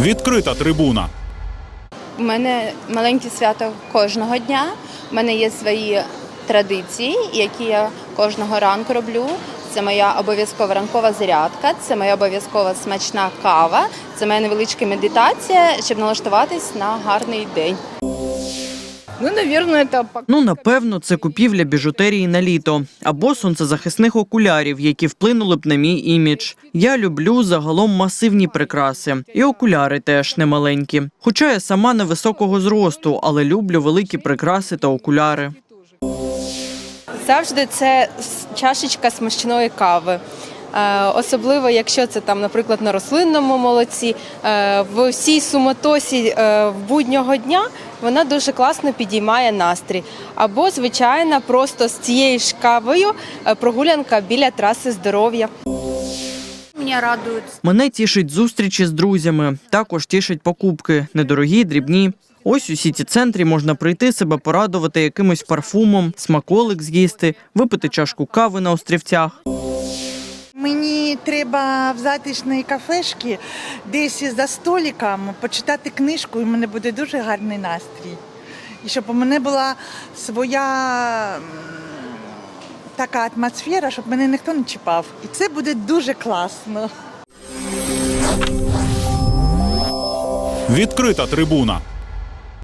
Відкрита трибуна. У мене маленьке свято кожного дня. У мене є свої традиції, які я кожного ранку роблю. Це моя обов'язкова ранкова зарядка, це моя обов'язкова смачна кава, це моя невеличка медитація, щоб налаштуватись на гарний день. Ну, Ну, напевно, це купівля біжутерії на літо або сонцезахисних окулярів, які вплинули б на мій імідж. Я люблю загалом масивні прикраси, і окуляри теж немаленькі. Хоча я сама невисокого зросту, але люблю великі прикраси та окуляри. Завжди це чашечка смачної кави. Е, Особливо, якщо це там, наприклад, на рослинному молоці, Е, в всій суматосі е, в буднього дня вона дуже класно підіймає настрій. Або, звичайно, просто з цією ж кавою прогулянка біля траси здоров'я. Мене радують Мене тішить зустрічі з друзями. Також тішать покупки, недорогі, дрібні. Ось у сіті центрі можна прийти себе порадувати якимось парфумом, смаколик з'їсти, випити чашку кави на острівцях. Мені треба в затишній кафешці, десь за столиком, почитати книжку, і в мене буде дуже гарний настрій. І щоб у мене була своя така атмосфера, щоб мене ніхто не чіпав. І це буде дуже класно. Відкрита трибуна.